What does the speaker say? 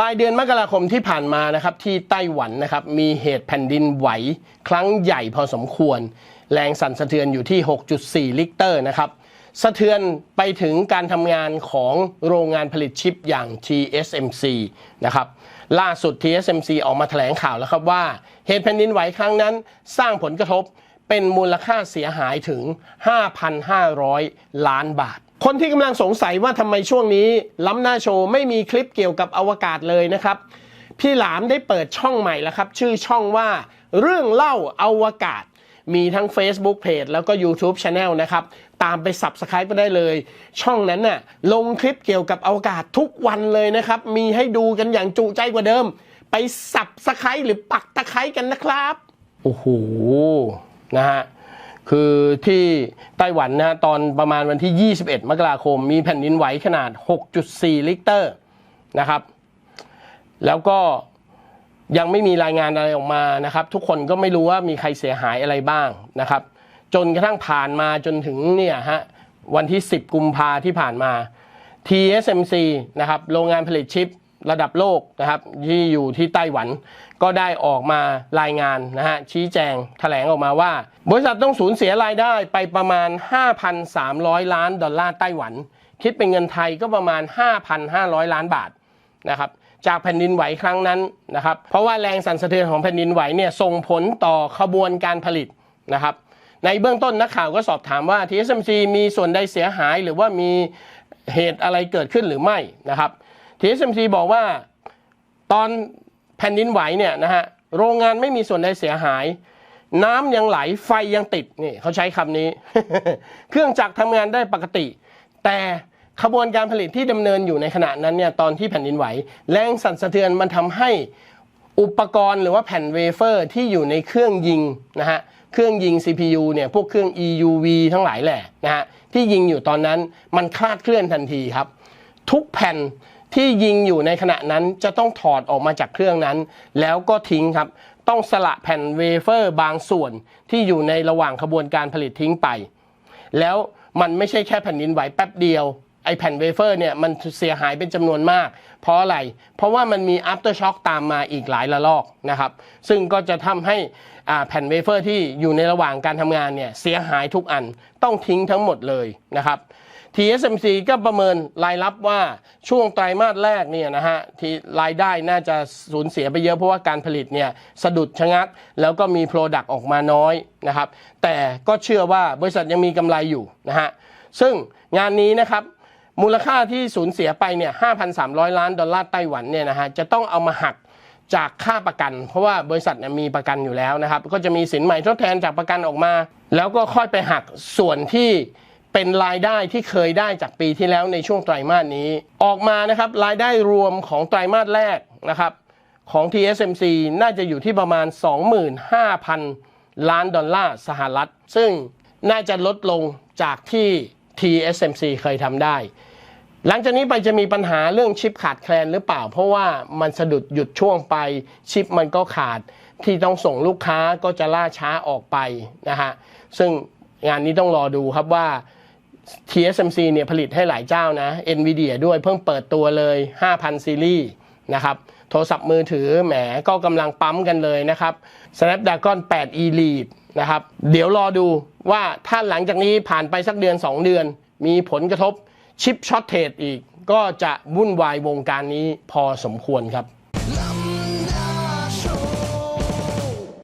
ปลายเดือนมกราคมที่ผ่านมานะครับที่ไต้หวันนะครับมีเหตุแผ่นดินไหวครั้งใหญ่พอสมควร แรงสั่นสะเทือนอยู่ที่ 6.4 ลิกเตอร์นะครับสะเทือนไปถึงการทำงานของโรงงานผลิตชิปอย่าง TSMC นะครับล่าสุด TSMC ออกมาแถลงข่าวแล้วครับว่า เหตุแผ่นดินไหวครั้งนั้นสร้างผลกระทบเป็นมูลค่าเสียหายถึง 5,500 ล้านบาท คนที่กำลังสงสัยว่าทำไมช่วงนี้ล้ำหน้าโชว์ไม่มีคลิปเกี่ยวกับอวกาศเลยนะครับ พี่หลามได้เปิดช่องใหม่แล้วครับ ชื่อช่องว่าเรื่องเล่าอวกาศ มีทั้ง Facebook Page แล้วก็ YouTube Channel นะครับ ตามไป Subscribe ไปได้เลย ช่องนั้นน่ะลงคลิปเกี่ยวกับอวกาศทุกวันเลยนะครับ มีให้ดูกันอย่างจุใจกว่าเดิม ไป Subscribe หรือปักตะไคร้กันนะครับ โอ้โหนะฮะ คือที่ไต้หวันนะฮะตอนประมาณวันที่ 21 มกราคม มีแผ่นดินไหวขนาด 6.4 ลิกเตอร์นะครับ แล้วก็ยังไม่มีรายงานอะไรออกมานะครับ ทุกคนก็ไม่รู้ว่ามีใครเสียหายอะไรบ้างนะครับ จนกระทั่งผ่านมาจนถึงเนี่ยฮะวันที่ 10 กุมภาที่ผ่านมา TSMC นะครับโรงงานผลิตชิป ระดับโลกนะครับที่อยู่ที่ไต้หวัน ก็ได้ออกมารายงานนะฮะชี้แจงแถลงออกมาว่า บริษัทต้องสูญเสียรายได้ไปประมาณ 5,300 ล้านดอลลาร์ไต้หวัน คิดเป็นเงินไทยก็ประมาณ 5,500 ล้านบาทนะครับจากแผ่นดินไหวครั้งนั้นนะครับ เพราะว่าแรงสั่นสะเทือนของแผ่นดินไหวเนี่ยส่งผลต่อขบวนการผลิตนะครับ ในเบื้องต้นนักข่าวก็สอบถามว่า TSMC มีส่วนใดเสียหายหรือว่ามีเหตุอะไรเกิดขึ้นหรือไม่นะครับ TSMC บอกว่าตอนแผ่นดินไหวเนี่ยนะฮะโรงงานไม่มีส่วนใดเสียหาย น้ำยังไหลไฟยังติดนี่เขาใช้คำนี้ เครื่องจักรทำงานได้ปกติ แต่ขบวนการผลิตที่ดำเนินอยู่ในขณะนั้นเนี่ยตอนที่แผ่นดินไหว แรงสั่นสะเทือนมันทำให้อุปกรณ์หรือว่าแผ่นเวเฟอร์ที่อยู่ในเครื่องยิงนะฮะเครื่องยิง CPU เนี่ยพวกเครื่อง EUV ทั้งหลายแหละนะฮะที่ยิงอยู่ตอนนั้นมันคลาดเคลื่อนทันทีครับ ทุกแผ่น ที่ยิงอยู่ในขณะนั้นจะต้องถอดออกมาจากเครื่องนั้น แล้วก็ทิ้งครับ ต้องสละแผ่นเวเฟอร์บางส่วนที่อยู่ในระหว่างขบวนการผลิตทิ้งไป แล้วมันไม่ใช่แค่แผ่นดินไหวแป๊บเดียวไอแผ่นเวเฟอร์เนี่ยมันเสียหายเป็นจำนวนมาก เพราะอะไร เพราะว่ามันมี after shock ตามมาอีกหลายระลอกนะครับ ซึ่งก็จะทำให้แผ่นเวเฟอร์ที่อยู่ในระหว่างการทำงานเนี่ยเสียหายทุกอันต้องทิ้งทั้งหมดเลยนะครับ TSMC ก็ประเมินรายรับว่าช่วงไตรมาสแรกเนี่ยนะฮะที่รายได้น่าจะสูญเสียไปเยอะเพราะว่าการผลิตเนี่ยสะดุดชะงักแล้วก็มี Product ออกมาน้อยนะครับแต่ก็เชื่อว่าบริษัทยังมีกำไรอยู่นะฮะซึ่งงานนี้นะครับมูลค่าที่สูญเสียไปเนี่ย 5,300 ล้านดอลลาร์ไต้หวันเนี่ยนะฮะจะต้องเอามาหักจากค่าประกัน เพราะว่าบริษัทมีประกันอยู่แล้วนะครับ ก็จะมีสินใหม่ทดแทนจากประกันออกมา แล้วก็ค่อยไปหักส่วนที่ เป็นรายได้ที่เคยได้จากปีที่แล้วในช่วงไตรมาสนี้ ออกมานะครับรายได้รวมของไตรมาสแรกนะครับของ TSMC น่าจะอยู่ที่ประมาณ 25,000 ล้านดอลลาร์สหรัฐ ซึ่งน่าจะลดลงจากที่ TSMC เคยทำได้ หลังจากนี้ไปจะมีปัญหาเรื่องชิปขาดแคลนหรือเปล่า เพราะว่ามันสะดุดหยุดช่วงไปชิปมันก็ขาดที่ต้องส่งลูกค้าก็จะล่าช้าออกไปนะฮะซึ่งงานนี้ต้องรอดูครับว่า TSMC เนี่ยผลิตให้หลายเจ้านะ NVIDIA ด้วยเพิ่งเปิดตัวเลย 5,000 ซีรีส์นะครับ โทรศัพท์มือถือแหมก็กำลังปั๊มกันเลยนะครับ Snapdragon 8 Elite นะครับ เดี๋ยวรอดูว่าถ้าหลังจากนี้ผ่านไปสักเดือน 2 เดือน มีผลกระทบชิปช็อตเทรดอีก ก็จะวุ่นวายวงการนี้พอสมควรครับ